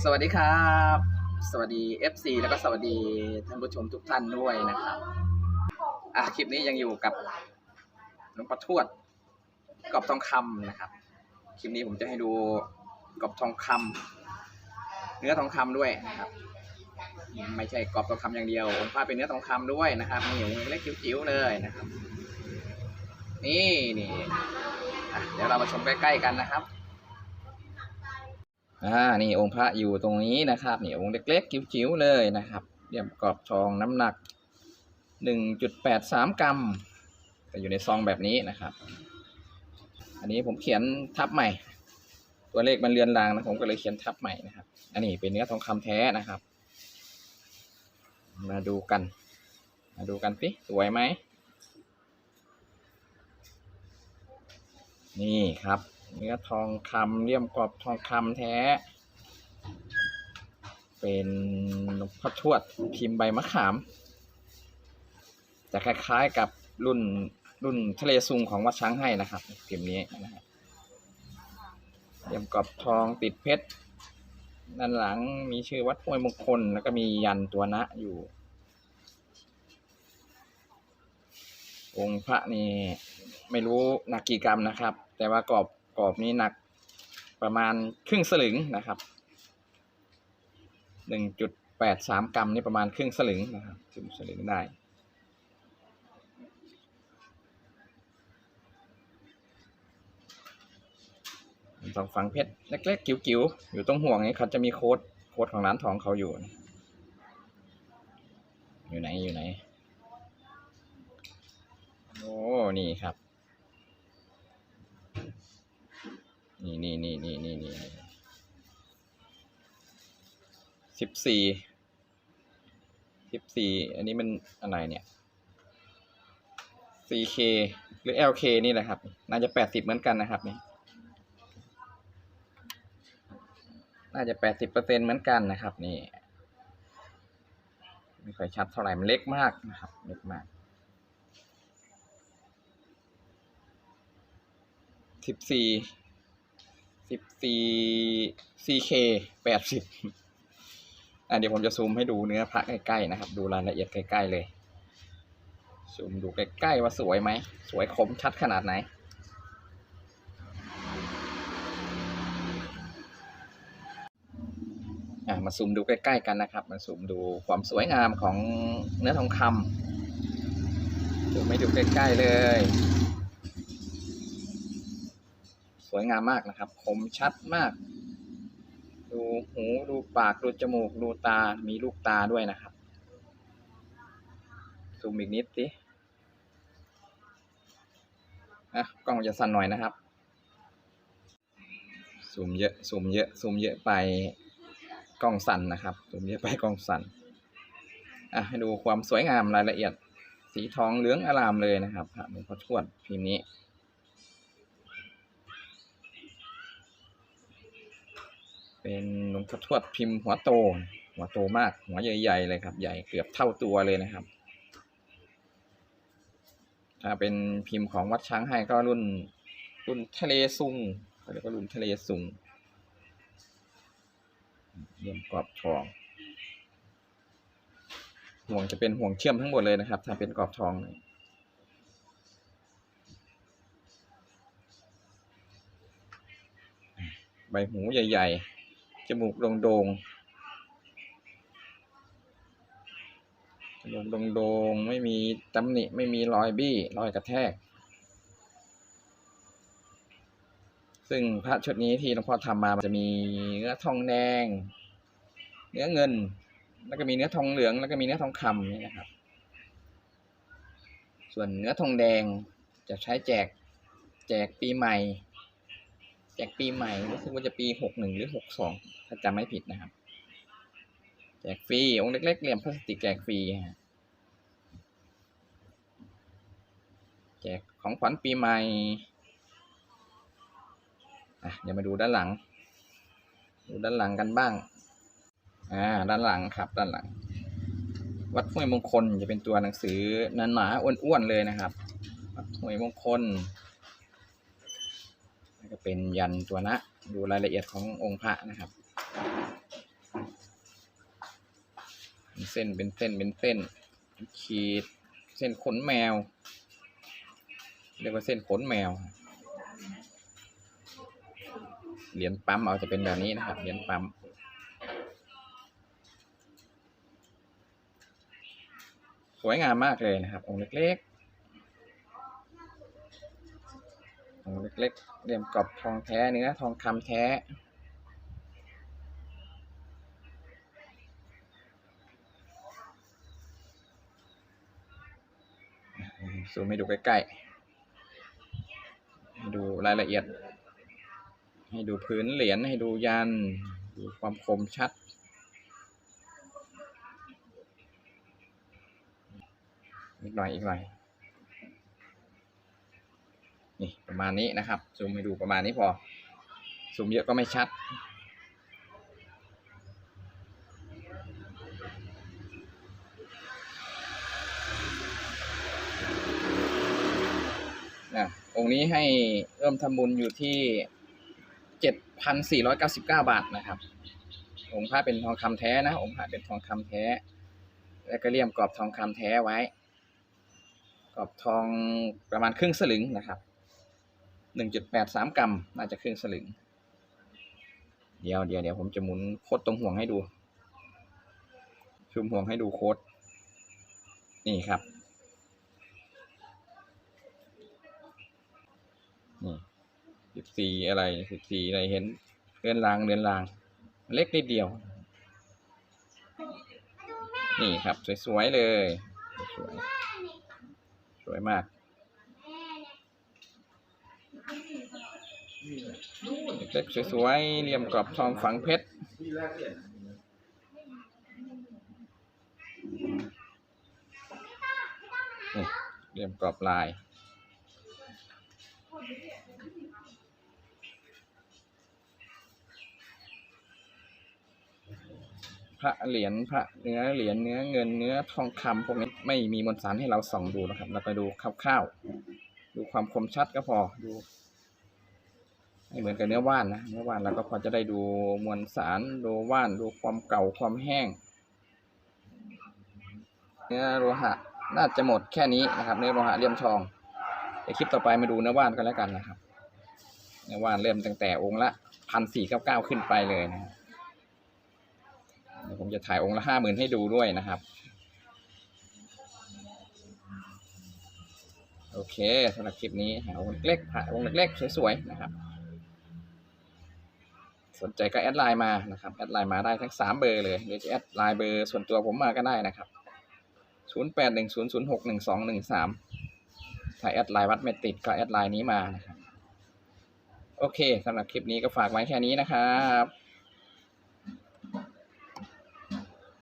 สวัสดีครับ สวัสดี FC แล้วก็สวัสดีท่านผู้ชมทุกท่านด้วยนะครับ อะคลิปนี้ยังอยู่กับหลวงพ่อทวดกอบทองคำนะครับ คลิปนี้ผมจะให้ดูกอบทองคำเนื้อทองคำด้วยนะครับ ไม่ใช่กอบทองคำอย่างเดียวองค์พระเป็นเนื้อทองคำด้วยนะครับนี่องค์เล็กจิ๋วๆเลยนะครับ นี่นี่เดี๋ยวเรามาชมใกล้ๆกันนะครับ อ่านี่องค์พระอยู่ตรงนี้นะครับนี่องค์เล็กๆจิ๋วๆเลยนะครับเรียมกรอบทองน้ำหนักหนึ่งจุดแปดสามกรัมจะอยู่ในซองแบบนี้นะครับ อันนี้ผมเขียนทับใหม่ ตัวเลขมันเลือนลางนะผมก็เลยเขียนทับใหม่นะครับ อันนี้เป็นเนื้อทองคำแท้นะครับ มาดูกัน มาดูกันสิสวยไหมนี่ครับ เนื้อทองคำเลี่ยมกรอบทองคำแท้ เป็นหลวงพ่อทวดพิมพ์ใบมะขาม จะคล้ายๆกับรุ่นรุ่นทะเลซุงของวัดช้างให้นะครับพิมพ์นี้นะครับเลี่ยมกรอบทองติดเพชรด้านหลังมีชื่อวัดห้วยมงคลแล้วก็มียันตัวนะอยู่ องค์พระนี่ไม่รู้หนักกี่กรัมนะครับ แต่ว่ากรอบ กรอบนี้หนักประมาณครึ่งสลึงนะครับหนึ่งจุดแปดสามกรัมนี่ประมาณครึ่งสลึงนะครับครึ่งสลึงได้ สองฝังเพชรเล็กๆจิ๋วๆ อยู่ตรงห่วงนี้เขาจะมีโค้ดโค้ดของร้านทองเขาอยู่ อยู่ไหนอยู่ไหน สิบสี่สิบสี่อันนี้มันอะไรเนี่ย 4K หรือ LK นี่แหละครับ น่าจะแปดสิบเหมือนกันนะครับนี่น่าจะแปดสิบเปอร์เซ็นเหมือนกันนะครับนี่ไม่ค่อยชัดเท่าไหร่มันเล็กมากนะครับ เล็กมากสิบสี่สิบสี่ 4K แปดสิบ อะเดี๋ยวผมจะซูมให้ดูเนื้อพระใกล้ๆนะครับ ดูรายละเอียดใกล้ๆเลย ซูมดูใกล้ๆว่าสวยไหม สวยคมชัดขนาดไหน อะมาซูมดูใกล้ๆกันนะครับ มาซูมดูความสวยงามของเนื้อทองคำดูไม่ดูใกล้ๆเลย สวยงามมากนะครับ คมชัดมาก ดูหูดูปากดูจมูกดูตามีลูกตาด้วยนะครับซูมอีกนิดสิอะกล้องจะสั่นหน่อยนะครับซูมเยอะซูมเยอะซูมเยอะไปกล้องสั่นนะครับซูมเยอะไปกล้องสั่นอะให้ดูความสวยงามรายละเอียด สีทองเหลืองอารามเลยนะครับพระหลวงพ่อทวดพิมพ์นี้ เป็นหลวงพ่อทวดพิมพ์หัวโต หัวโตมาก หัวใหญ่ๆเลยครับ ใหญ่เกือบเท่าตัวเลยนะครับ ถ้าเป็นพิมพ์ของวัดช้างให้ก็รุ่น รุ่นทะเลซุงเขาเรียกว่ารุ่นทะเลซุงเยี่ยมกรอบทอง ห่วงจะเป็นห่วงเชื่อมทั้งหมดเลยนะครับ ถ้าเป็นกรอบทองใบหูใหญ่ ๆ จมูกโด่งๆจมูกโด่งๆไม่มีตำหนิไม่มีรอยบี้รอยกระแทก ซึ่งพระชุดนี้ที่หลวงพ่อทำมาจะมีเนื้อทองแดง เนื้อเงิน แล้วก็มีเนื้อทองเหลือง แล้วก็มีเนื้อทองคำนี่นะครับ ส่วนเนื้อทองแดงจะใช้แจกแจกปีใหม่ แจกปีใหม่รู้สึกว่าจะปีหกหนึ่งหรือหกสองถ้าจำไม่ผิดนะครับ แจกฟรีองค์เล็กๆเหลี่ยมพลาสติกแจกฟรีฮะแจกของขวัญปีใหม่อะเดี๋ยวมาดูด้านหลัง ดูด้านหลังกันบ้าง อ่า ด้านหลังครับ ด้านหลัง วัดห้วยมงคลจะเป็นตัวหนังสือหนาๆอ้วนๆเลยนะครับ วัดห้วยมงคล เป็นยันตัวนะดูรายละเอียดขององค์พระนะครับเป็นเส้นเป็นเส้นเป็นเส้น ขีดเส้นขนแมว เรียกว่าเส้นขนแมว เหรียญปั๊มเอาจะเป็นแบบนี้นะครับ เหรียญปั๊มสวยงามมากเลยนะครับ องค์เล็กๆ องเล็กๆเรียมกรอบทองแท้เนื้อทองคำแท้ซูมให้ดูใกล้ๆให้ดูรายละเอียด ให้ดูพื้นเหรียญให้ดูยัน ดูความคมชัด อีกหน่อยอีกหน่อย นี่ประมาณนี้นะครับ ซูมให้ดูประมาณนี้พอ ซูมเยอะก็ไม่ชัด นะองค์นี้ให้เริ่มทำบุญอยู่ที่เจ็ดพันสี่ร้อยเก้าสิบเก้าบาทนะครับ องค์พระเป็นทองคำแท้นะ องค์พระเป็นทองคำแท้ แล้วก็เลี่ยมกรอบทองคำแท้ไว้กรอบทองประมาณครึ่งสลึงนะครับ หนึ่งจุดแปดสามกรัม น่าจะครึ่งสลึง เดี๋ยวเดี๋ยวเดี๋ยวผมจะหมุนโคดตรงห่วงให้ดูซูมห่วงให้ดูโคดนี่ครับ นี่สิบสี่อะไรสิบสี่อะไรเห็นเรือนรางเรือนราง เล็กนิดเดียว นี่ครับ สวย ๆ เลย สวย สวยมาก เล็กสวยๆเหลี่ยมกรอบทองฝังเพชรเหลี่ยมกรอบลายพระเหรียญพระเนื้อเหรียญเนื้อเงินเนื้อทองคำพวกนี้ไม่มีมวลสารให้เราส่องดูนะครับ เราไปดูคร่าวๆดูความคมชัดก็พอดู ไม่เหมือนกับเนื้อว่านนะเนื้อว่านเราก็พอจะได้ดูมวลสารดูว่านดูความเก่าความแห้ง เนื้อโลหะน่าจะหมดแค่นี้นะครับ เนื้อโลหะเลี่ยมทองในคลิปต่อไปมาดูเนื้อว่านกันแล้วกันนะครับ เนื้อว่านเริ่มตั้งแต่องค์ละพันสี่เก้าเก้าขึ้นไปเลยนะเดี๋ยวผมจะถ่ายองค์ละห้าหมื่นให้ดูด้วยนะครับโอเคสำหรับคลิปนี้หาองค์เล็กๆหาองค์เล็กๆสวยๆนะครับ สนใจก็แอดไลน์มานะครับแอดไลน์มาได้ทั้งสามเบอร์เลยหรือจะแอดไลน์เบอร์ส่วนตัวผมมาก็ได้นะครับศูนย์แปดหนึ่งศูนย์ศูนย์หกหนึ่งสองหนึ่งสามถ้าแอดไลน์วัดไม่ติดก็แอดไลน์นี้มานะครับ โอเคสำหรับคลิปนี้ก็ฝากไว้แค่นี้นะครับ